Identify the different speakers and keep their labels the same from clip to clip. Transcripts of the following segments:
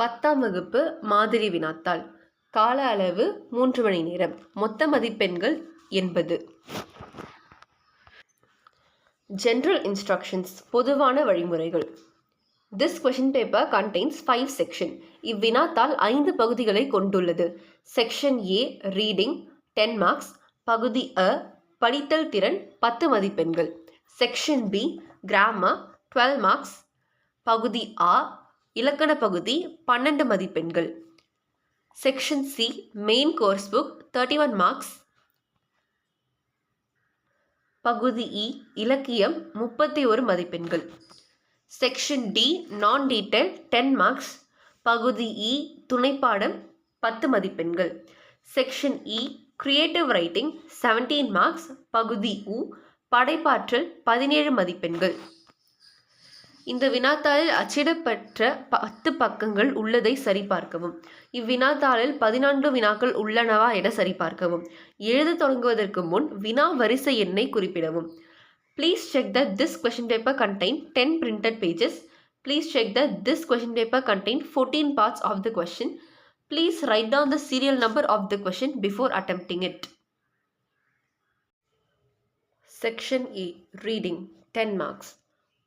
Speaker 1: பத்தாம் வகுப்பு மாதிரி வினாத்தாள். கால அளவு மூன்று மணி நேரம். மொத்த மதிப்பெண்கள் எண்பது. ஜென்ரல் இன்ஸ்ட்ரக்ஷன்ஸ் பொதுவான வழிமுறைகள். This question paper contains five section இவ்வினாத்தால் ஐந்து பகுதிகளை கொண்டுள்ளது. Section A reading ten marks பகுதி அ படித்தல் திறன் பத்து மதிப்பெண்கள். Section B grammar twelve marks பகுதி ஆ இலக்கண பகுதி பன்னெண்டு மதிப்பெண்கள். Section C main course book thirty one marks பகுதி இ இலக்கியம் முப்பத்தி ஒரு மதிப்பெண்கள். Section D non detail ten marks பகுதி இ துணைப்பாடம் பத்து மதிப்பெண்கள். Section E creative writing seventeen marks பகுதி உ படைப்பாற்றல் பதினேழு மதிப்பெண்கள். இந்த வினாத்தாளில் அச்சிடப்பட்ட பத்து பக்கங்கள் உள்ளதை சரிபார்க்கவும் இவ்வினாத்தாளில் பதினான்கு வினாக்கள் உள்ளனவா என சரிபார்க்கவும் எழுத தொடங்குவதற்கு முன் வினா வரிசை எண்ணை குறிப்பிடவும் please check the this question paper contain ten printed pages please check the this question paper contain fourteen parts of the question please write down the serial number of the question before attempting it section A reading ten marks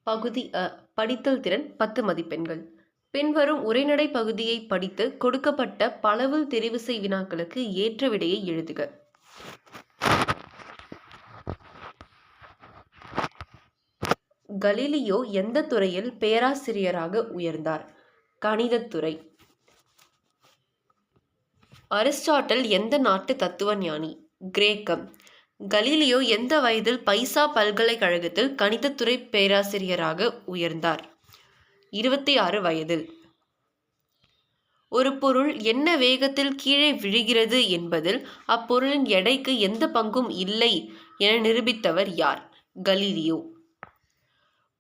Speaker 1: பகுதி அ படித்தல் திறன் பத்து மதிப்பெண்கள். பின்வரும் உரைநடை பகுதியை படித்து கொடுக்கப்பட்ட பலவில் தெரிவு செய் வினாக்களுக்கு ஏற்ற விடையை எழுதுக. கலீலியோ எந்த துறையில் பேராசிரியராக உயர்ந்தார்? கணிதத்துறை அரிஸ்டாட்டல் எந்த நாட்டு தத்துவ ஞானி கிரேக்கம். கலீலியோ எந்த வயதில் பைசா பல்கலைக்கழகத்தில் கணிதத்துறை பேராசிரியராக உயர்ந்தார்? இருபத்தி ஆறு வயதில். ஒரு பொருள் என்ன வேகத்தில் கீழே விழுகிறது என்பதில் அப்பொருளின் எடைக்கு எந்த பங்கும் இல்லை என நிரூபித்தவர் யார்? கலீலியோ.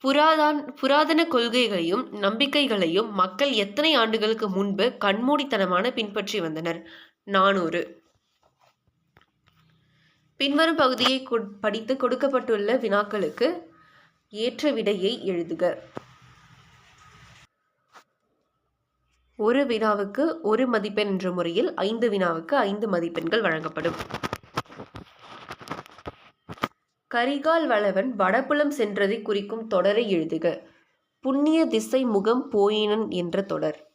Speaker 1: புராதான் புராதன கொள்கைகளையும் நம்பிக்கைகளையும் மக்கள் எத்தனை ஆண்டுகளுக்கு முன்பு கண்மூடித்தனமான பின்பற்றி வந்தனர்? நானூறு. பின்வரும் பகுதியை படித்து கொடுக்கப்பட்டுள்ள வினாக்களுக்கு ஏற்ற விடையை எழுதுக. ஒரு வினாவுக்கு ஒரு மதிப்பெண் என்ற முறையில் ஐந்து வினாவுக்கு ஐந்து மதிப்பெண்கள் வழங்கப்படும். கரிகால் வளவன் வடபுலம் சென்றதை குறிக்கும் தொடரை எழுதுக. புண்ணிய திசை முகம் போயினன் என்ற தொடர்.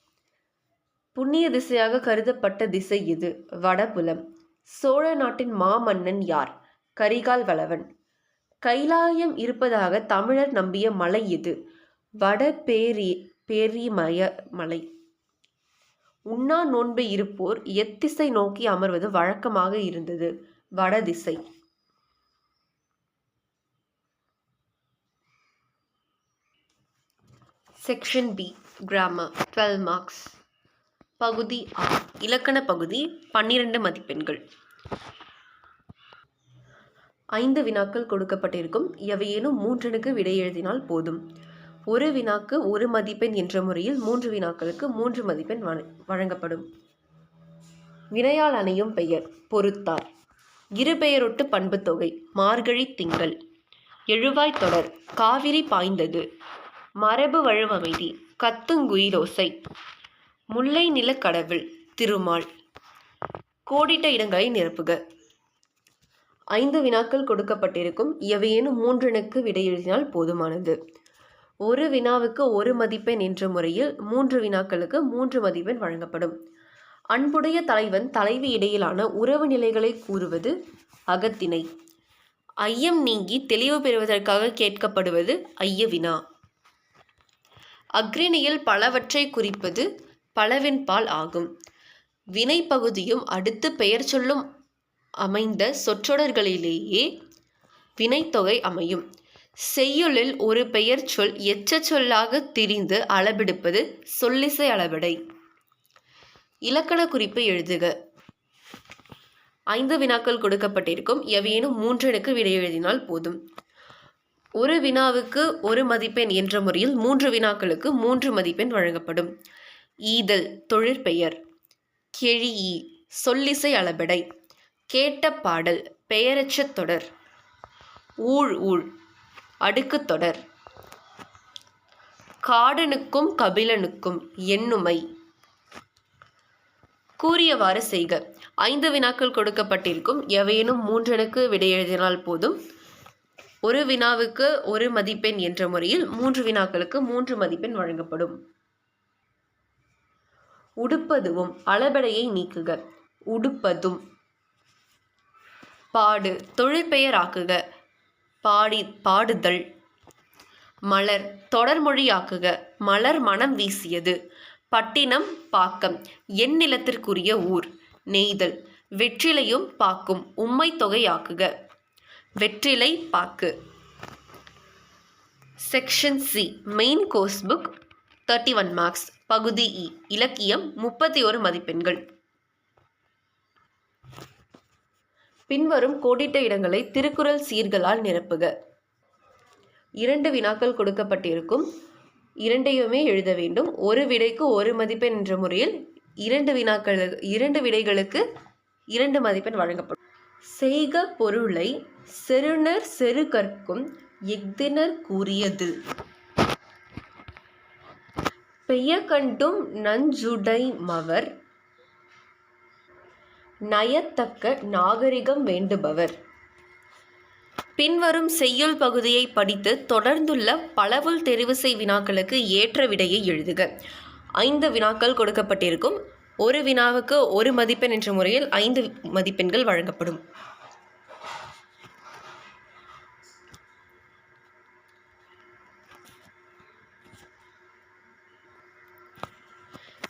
Speaker 1: புண்ணிய திசையாக கருதப்பட்ட திசை இது வடபுலம். சோழ நாட்டின் மாமன்னன் யார்? கரிகால் வளவன். கைலாயம் இருப்பதாக தமிழர் நம்பிய மலை எது? வட பேரி பேரிமய மலை. உண்ணா நோன்பு இருப்போர் எத்திசை நோக்கி அமர்வது வழக்கமாக இருந்தது. வடதிசை section B grammar twelve marks. பகுதி ஆ. இலக்கண பகுதி பன்னிரண்டு மதிப்பெண்கள். ஐந்து வினாக்கள் கொடுக்கப்பட்டிருக்கும். எவையேனும் மூன்றனுக்கு விடை எழுதினால் போதும். ஒரு வினாக்கு ஒரு மதிப்பெண் என்ற முறையில் மூன்று வினாக்களுக்கு மூன்று மதிப்பெண் வழங்கப்படும். வினையால் அணையும் பெயர் பொறுத்தார் இருபெயரொட்டு பண்பு தொகை மார்கழி திங்கள். எழுவாய் தொடர் காவிரி பாய்ந்தது. மரபு வழுவமைதி கத்துங்குயிலோசை. முல்லை நிலக்கடவுள் திருமால். கோடிட்ட இடங்களை நிரப்புக. ஐந்து வினாக்கள் கொடுக்கப்பட்டிருக்கும். எவையேனும் மூன்றனுக்கு விடை எழுதினால் போதுமானது. ஒரு வினாவுக்கு ஒரு மதிப்பெண் என்ற முறையில் மூன்று வினாக்களுக்கு மூன்று மதிப்பெண் வழங்கப்படும். அன்புடைய தலைவன் தலைவி இடையிலான உறவு நிலைகளை கூறுவது அகத்திணை. ஐயம் நீங்கி தெளிவு பெறுவதற்காக கேட்கப்படுவது ஐய வினா அக்ரிணியில் பலவற்றை குறிப்பது பலவின்பால் ஆகும். வினை பகுதியும் அடுத்து பெயர் சொல்லும் அமைந்த சொற்றொடர்களிலேயே வினைத்தொகை அமையும். செய்யுளில் ஒரு பெயர் சொல் எச்ச சொல்லாக திரிந்து அளபெடுப்பது சொல்லிசை அளபெடை இலக்கண குறிப்பு எழுதுக. ஐந்து வினாக்கள் கொடுக்கப்பட்டிருக்கும். எவையேனும் மூன்றனுக்கு விடை எழுதினால் போதும். ஒரு வினாவுக்கு ஒரு மதிப்பெண் என்ற முறையில் மூன்று வினாக்களுக்கு மூன்று மதிப்பெண் வழங்கப்படும். ஈதல் தொழிற்பெயர் கெழி சொல்லிசை அளபெடை. கேட்ட பாடல் பெயரச்சத் தொடர். ஊழ் ஊழ் அடுக்குத் தொடர். காடனுக்கும் கபிலனுக்கும் எண்ணுமை கூறியவாறு செய்க. ஐந்து வினாக்கள் கொடுக்கப்பட்டிருக்கும். எவையேனும் மூன்றனுக்கு விடையெழுதினால் போதும். ஒரு வினாவுக்கு ஒரு மதிப்பெண் என்ற முறையில் மூன்று வினாக்களுக்கு மூன்று மதிப்பெண் வழங்கப்படும். உடுப்பதுவும் அளபடையை நீக்குக. உடுப்பதும். பாடு தொழிற்பெயராக்குக. பாடி பாடுதல். மலர் தொடர்மொழியாக்குக. மலர் மனம் வீசியது. பட்டினம் பாக்கம். என் நிலத்திற்குரிய ஊர். நெய்தல். வெற்றிலையும் பாக்கும். உம்மை தொகையாக்குக. வெற்றிலை பாக்கு. Section C main course book thirty one marks பகுதி இ இலக்கியம் முப்பத்தி ஒரு மதிப்பெண்கள். பின்வரும் கோடிட்ட இடங்களை திருக்குறள் சீர்களால் நிரப்புக. இரண்டு வினாக்கள் கொடுக்கப்பட்டிருக்கும். இரண்டையுமே எழுத வேண்டும். ஒரு விடைக்கு ஒரு மதிப்பெண் என்ற முறையில் இரண்டு வினாக்கள் இரண்டு விடைகளுக்கு இரண்டு மதிப்பெண் வழங்கப்படும். செய்க பொருளை செருணர் செருகற்கும் எஃதினர் கூறியது. பெய்ய கண்டும் நஞ்சுடை மவர் நயத்தக்க நாகரிகம் வேண்டுபவர். பின்வரும் செய்யுள் பகுதியை படித்து தொடர்ந்துள்ள பலவுள் தெரிவுசெய் வினாக்களுக்கு ஏற்ற விடையை எழுதுக. ஐந்து வினாக்கள் கொடுக்கப்பட்டிருக்கும். ஒரு வினாவுக்கு ஒரு மதிப்பெண் என்ற முறையில் ஐந்து மதிப்பெண்கள் வழங்கப்படும்.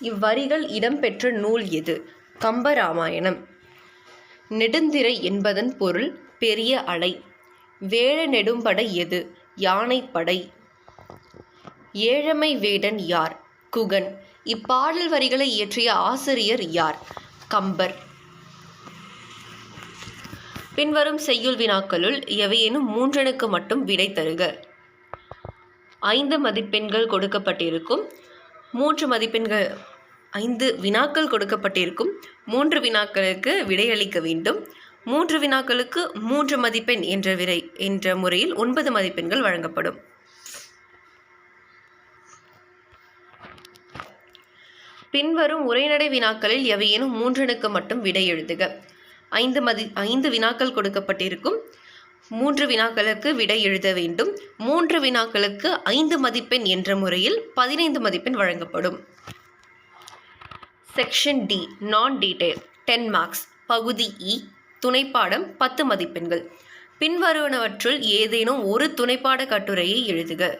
Speaker 1: இவ்வரிகள் இடம்பெற்ற நூல் எது? கம்பராமாயணம். நெடுந்திரை என்பதன் பொருள் பெரிய அலை. வேழ நெடும்படை எது? யானைப்படை. ஏழமை வேடன் யார்? குகன். இப்பாடல் வரிகளை இயற்றிய ஆசிரியர் யார்? கம்பர். பின்வரும் செய்யுள் வினாக்களுள் எவையேனும் மூன்றனுக்கு மட்டும் விடை தருக. ஐந்து மதிப்பெண்கள் கொடுக்கப்பட்டிருக்கும். மூன்று மதிப்பெண்கள் ஐந்து வினாக்கள் கொடுக்கப்பட்டிருக்கும். மூன்று வினாக்களுக்கு விடையளிக்க வேண்டும். மூன்று வினாக்களுக்கு மூன்று மதிப்பெண் என்ற விரை என்ற முறையில் ஒன்பது மதிப்பெண்கள் வழங்கப்படும். பின்வரும் உரைநடை வினாக்களில் எவையேனும் மூன்றனுக்கு மட்டும் விடை எழுதுக. ஐந்து மதி ஐந்து வினாக்கள் கொடுக்கப்பட்டிருக்கும். மூன்று வினாக்களுக்கு விடை எழுத வேண்டும். மூன்று வினாக்களுக்கு ஐந்து மதிப்பெண் என்ற முறையில் பதினைந்து மதிப்பெண் வழங்கப்படும். Section D non detail ten marks பகுதி இ துணைப்பாடம் பத்து மதிப்பெண்கள். பின்வருவனவற்றுள் ஏதேனும் ஒரு துணைப்பாட கட்டுரையை எழுதுக.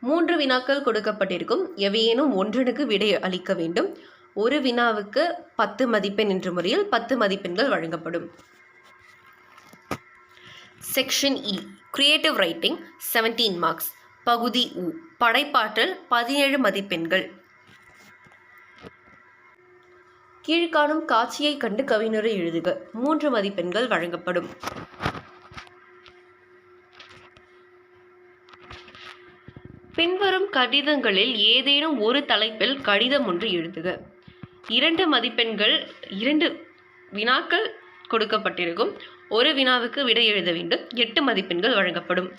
Speaker 1: மூன்று வினாக்கள் கொடுக்கப்பட்டிருக்கும். எவையேனும் ஒன்றனுக்கு விடை அளிக்க வேண்டும். ஒரு வினாவுக்கு பத்து மதிப்பெண் என்ற முறையில் பத்து மதிப்பெண்கள் வழங்கப்படும். Section E creative writing seventeen marks பகுதி உ படைப்பாற்றல் பதினேழு மதிப்பெண்கள். கீழ்காணும் காட்சியை கண்டு கவிஞரை எழுதுக. மூன்று மதிப்பெண்கள் வழங்கப்படும். பின்வரும் கடிதங்களில் ஏதேனும் ஒரு தலைப்பில் கடிதம் ஒன்று எழுதுக. இரண்டு மதிப்பெண்கள் இரண்டு வினாக்கள் கொடுக்கப்பட்டிருக்கும். ஒரு வினாவுக்கு விடை எழுத வேண்டும். எட்டு மதிப்பெண்கள் வழங்கப்படும்.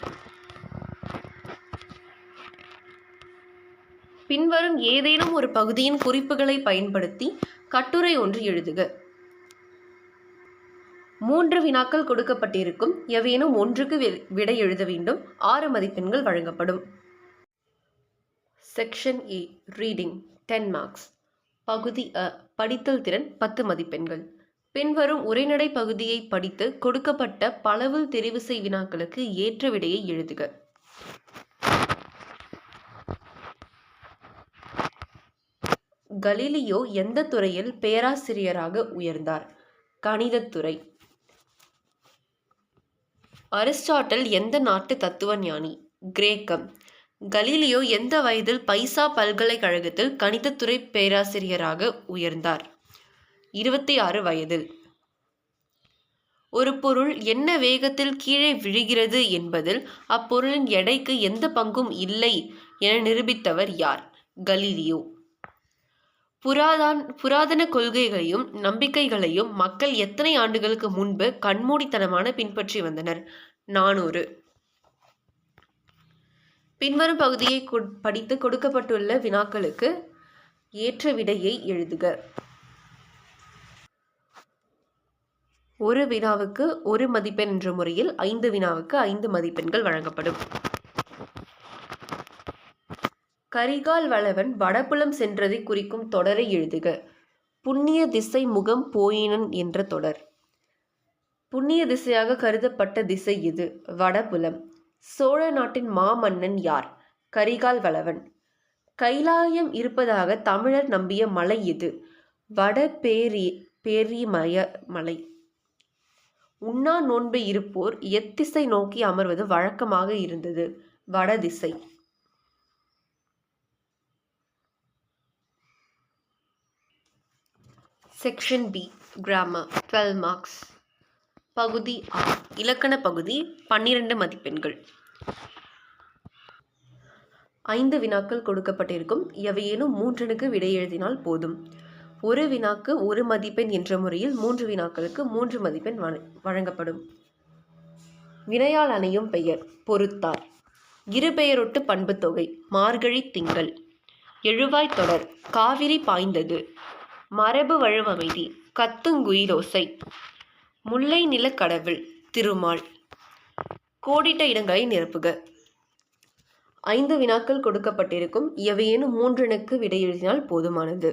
Speaker 1: பின்வரும் ஏதேனும் ஒரு பகுதியின் குறிப்புகளை பயன்படுத்தி கட்டுரை ஒன்று எழுதுக. மூன்று வினாக்கள் கொடுக்கப்பட்டிருக்கும். எவேனும் ஒன்றுக்கு வி- விடை எழுத வேண்டும். ஆறு மதிப்பெண்கள் வழங்கப்படும். Section A reading ten marks. பகுதி அ படித்தல் திறன் பத்து மதிப்பெண்கள். பின்வரும் உரைநடை பகுதியை படித்து கொடுக்கப்பட்ட பளவு தெரிவு செய் வினாக்களுக்கு ஏற்ற விடையை எழுதுக. கலீலியோ எந்த துறையில் பேராசிரியராக உயர்ந்தார்? கணிதத்துறை அரிஸ்டாட்டில் எந்த நாட்டு தத்துவ ஞானி கிரேக்கம். கலீலியோ எந்த வயதில் பைசா பல்கலைக்கழகத்தில் கணிதத்துறை பேராசிரியராக உயர்ந்தார்? இருபத்தி ஆறு வயதில். ஒரு பொருள் என்ன வேகத்தில் கீழே விழுகிறது என்பதில் அப்பொருளின் எடைக்கு எந்த பங்கும் இல்லை என நிரூபித்தவர் யார்? கலீலியோ. புராதான் புராதன கொள்கைகளையும் நம்பிக்கைகளையும் மக்கள் எத்தனை ஆண்டுகளுக்கு முன்பு கண்மூடித்தனமான பின்பற்றி வந்தனர்? நானூறு. பின்வரும் பகுதியை படித்து கொடுக்கப்பட்டுள்ள வினாக்களுக்கு ஏற்ற விடையை எழுதுக. ஒரு வினாவுக்கு ஒரு மதிப்பெண் என்ற முறையில் ஐந்து வினாவுக்கு ஐந்து மதிப்பெண்கள் வழங்கப்படும். கரிகால் வளவன் வடபுலம் சென்றதை குறிக்கும் தொடரை எழுதுக. புண்ணிய திசை முகம் போயினன் என்ற தொடர். புண்ணிய திசையாக கருதப்பட்ட திசை இது வடபுலம். சோழ நாட்டின் மாமன்னன் யார்? கரிகால் வளவன். கைலாயம் இருப்பதாக தமிழர் நம்பிய மலை இது வட பேரி பேரிமய மலை. உண்ணா நோன்பு இருப்போர் எத்திசை நோக்கி அமர்வது வழக்கமாக இருந்தது. வடதிசை. Section B grammar twelve marks பகுதி ஆ. இலக்கண பகுதி பன்னிரண்டு மதிப்பெண்கள். ஐந்து வினாக்கள் கொடுக்கப்பட்டிருக்கும். எவையேனும் மூன்றனுக்கு விடை எழுதினால் போதும். ஒரு வினாக்கு ஒரு மதிப்பெண் என்ற முறையில் மூன்று வினாக்களுக்கு மூன்று மதிப்பெண் வழங்கப்படும். வினையால் அணையும் பெயர் பொருத்தார். இருபெயரொட்டு பண்பு தொகை மார்கழி திங்கள். எழுவாய் தொடர் காவிரி பாய்ந்தது. மரபு வழுவமைதி கத்துங்குயிலோசை. முல்லை நிலக்கடவுள் திருமால். கோடிட்ட இடங்களை நிரப்புக. ஐந்து வினாக்கள் கொடுக்கப்பட்டிருக்கும் எவையேனும் மூன்றனுக்கு விடையெழுதினால் போதுமானது.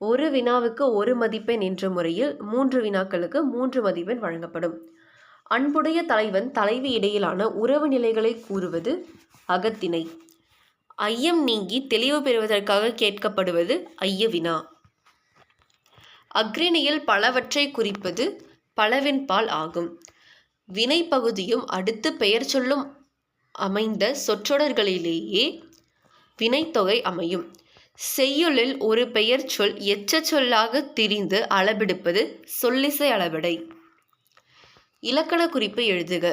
Speaker 1: ஒரு வினாவுக்கு ஒரு மதிப்பெண் என்ற முறையில் மூன்று வினாக்களுக்கு மூன்று மதிப்பெண் வழங்கப்படும். அன்புடைய தலைவன் தலைவி இடையிலான உறவு நிலைகளை கூறுவது அகத்திணை. ஐயம் நீங்கி தெளிவு பெறுவதற்காக கேட்கப்படுவது ஐய வினா. அக்ரிணியில் பலவற்றை குறிப்பது பலவின்பால் ஆகும். வினை பகுதியும் அடுத்து பெயர் சொல்லும் அமைந்த சொற்றொடர்களிலேயே வினைத்தொகை அமையும். செய்யுளில் ஒரு பெயர் சொல் எச்ச சொல்லாக திரிந்து அளபெடுப்பது சொல்லிசை அளபடை இலக்கண குறிப்பு எழுதுக.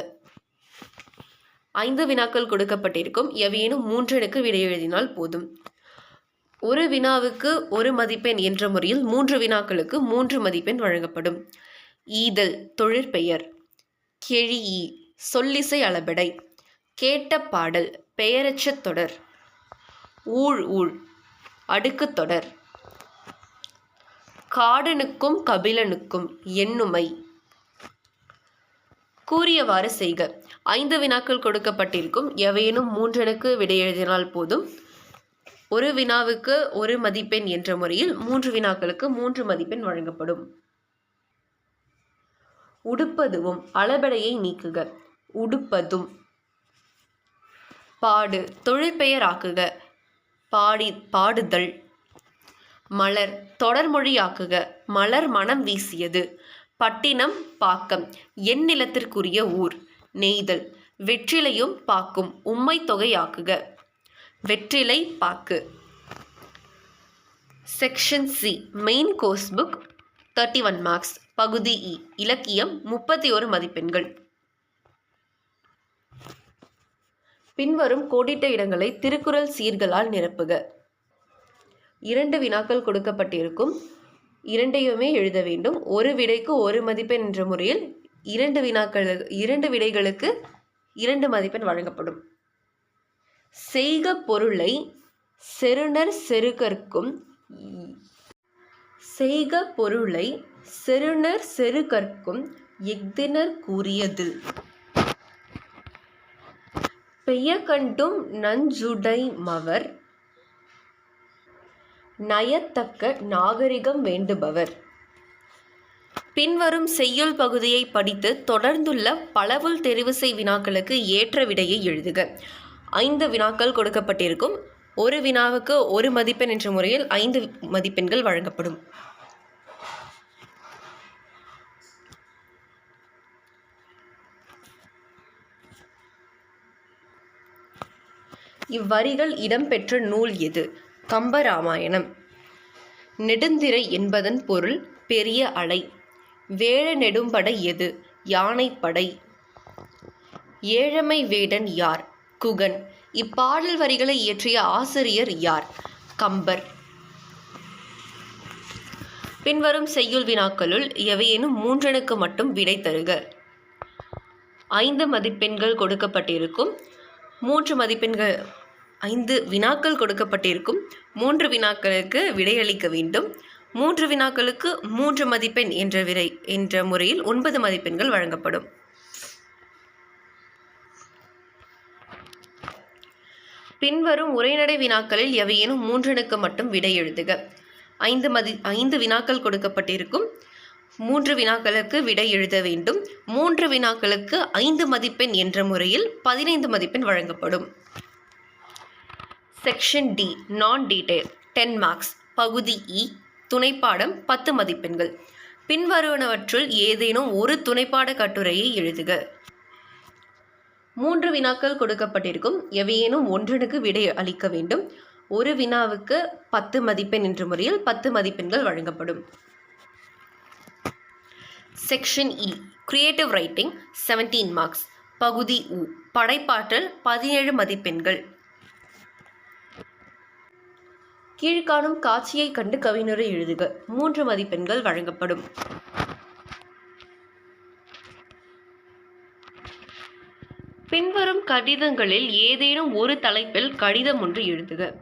Speaker 1: ஐந்து வினாக்கள் கொடுக்கப்பட்டிருக்கும். எவையேனும் மூன்றனுக்கு விடை எழுதினால் போதும். ஒரு வினாவுக்கு ஒரு மதிப்பெண் என்ற முறையில் மூன்று வினாக்களுக்கு மூன்று மதிப்பெண் வழங்கப்படும். ஈதல் தொழிற்பெயர் கெழி சொல்லிசை அளபடை கேட்ட பாடல் பெயரச்ச தொடர். ஊழ் ஊழ். அடுக்குத் தொடர். காடனுக்கும் கபிலனுக்கும் எண்ணுமை கூறியவாறு செய்க. ஐந்து வினாக்கள் கொடுக்கப்பட்டிருக்கும். எவையேனும் மூன்றனுக்கு விடையெழுதினால் போதும். ஒரு வினாவுக்கு ஒரு மதிப்பெண் என்ற முறையில் மூன்று வினாக்களுக்கு மூன்று மதிப்பெண் வழங்கப்படும். உடுப்பதுவும் அளபடையை நீக்குக. உடுப்பதும். பாடு. தொழிற்பெயராக்குக பாடி பாடுதல். மலர். தொடர்மொழியாக்குக மலர் மனம் வீசியது. பட்டினம் பாக்கம். என் நிலத்திற்குரிய ஊர். நெய்தல். வெற்றிலையும் பாக்கும். உம்மை தொகையாக்குக. வெற்றிலை பாக்கு. Section C. Main course book thirty one marks. பகுதி இ. இலக்கியம் முப்பத்தி ஒரு மதிப்பெண்கள். பின்வரும் கோடிட்ட இடங்களை திருக்குறள் சீர்களால் நிரப்புக. இரண்டு வினாக்கள் கொடுக்கப்பட்டிருக்கும். இரண்டையுமே எழுத வேண்டும். ஒரு விடைக்கு ஒரு மதிப்பெண் என்ற முறையில் இரண்டு வினாக்கள் இரண்டு விடைகளுக்கு இரண்டு மதிப்பெண் வழங்கப்படும். செய்க பொருளை செருணர் செருகற்கும் செய்க பொருளை செருணர் செருகற்கும் எஃதினர் கூறியது. பெயக்கண்டும் நஞ்சுடைமவர். நயத்தக்க நாகரிகம் வேண்டுபவர். பின்வரும் செய்யுள் பகுதியை படித்து தொடர்ந்துள்ள பலவுள் தெரிவு செய் வினாக்களுக்கு ஏற்ற விடையை எழுதுக. ஐந்து வினாக்கள் கொடுக்கப்பட்டிருக்கும். ஒரு வினாவுக்கு ஒரு மதிப்பெண் என்ற முறையில் ஐந்து மதிப்பெண்கள் வழங்கப்படும். இவ்வரிகள் இடம்பெற்ற நூல் எது? கம்பராமாயணம். நெடுந்திரை என்பதன் பொருள் பெரிய அலை. வேழ நெடும்படை எது? யானைப்படை. ஏழமை வேடன் யார்? குகன். இப்பாடல் வரிகளை இயற்றிய ஆசிரியர் யார்? கம்பர். பின்வரும் செய்யுள் வினாக்களுள் எவையேனும் மூன்றனுக்கு மட்டும் விடை தருக. ஐந்து மதிப்பெண்கள் கொடுக்கப்பட்டிருக்கும். மூன்று மதிப்பெண்கள் ஐந்து வினாக்கள் கொடுக்கப்பட்டிருக்கும். மூன்று வினாக்களுக்கு விடையளிக்க வேண்டும். மூன்று வினாக்களுக்கு மூன்று மதிப்பெண் என்ற விரை என்ற முறையில் ஒன்பது மதிப்பெண்கள் வழங்கப்படும். பின்வரும் உரைநடை வினாக்களில் எவையேனும் மூன்றனுக்கு மட்டும் விடை எழுதுக. ஐந்து மதி ஐந்து வினாக்கள் கொடுக்கப்பட்டிருக்கும். மூன்று வினாக்களுக்கு விடை எழுத வேண்டும். மூன்று வினாக்களுக்கு ஐந்து மதிப்பெண் என்ற முறையில் பதினைந்து மதிப்பெண் வழங்கப்படும். Section D non detail ten marks பகுதி இ துணைப்பாடம் பத்து மதிப்பெண்கள். பின்வருவனவற்றுள் ஏதேனும் ஒரு துணைப்பாட கட்டுரையை எழுதுக. மூன்று வினாக்கள் கொடுக்கப்பட்டிருக்கும். எவையேனும் ஒன்றனுக்கு விடை அளிக்க வேண்டும். ஒரு வினாவுக்கு பத்து மதிப்பெண் என்ற முறையில் பத்து மதிப்பெண்கள் வழங்கப்படும். Section E creative writing seventeen marks பகுதி உ படைப்பாற்றல் பதினேழு மதிப்பெண்கள். கீழ்காணும் காட்சியை கண்டு கவிஞரை எழுதுக. மூன்று மதிப்பெண்கள் வழங்கப்படும். பின்வரும் கடிதங்களில் ஏதேனும் ஒரு தலைப்பில் கடிதம் ஒன்று எழுதுக.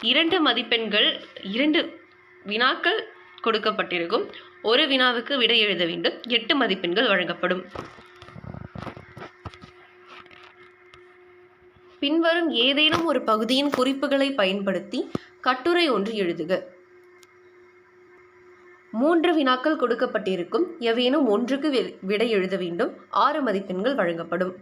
Speaker 1: இரண்டு மதிப்பெண்கள் இரண்டு வினாக்கள் கொடுக்கப்பட்டிருக்கும். ஒரு வினாவுக்கு விடை எழுத வேண்டும். எட்டு மதிப்பெண்கள் வழங்கப்படும். பின்வரும் ஏதேனும் ஒரு பகுதியின் குறிப்புகளை பயன்படுத்தி கட்டுரை ஒன்று எழுதுக. மூன்று வினாக்கள் கொடுக்கப்பட்டிருக்கும். எவையேனும் ஒன்றுக்கு வி- விடை எழுத வேண்டும். ஆறு மதிப்பெண்கள் வழங்கப்படும்.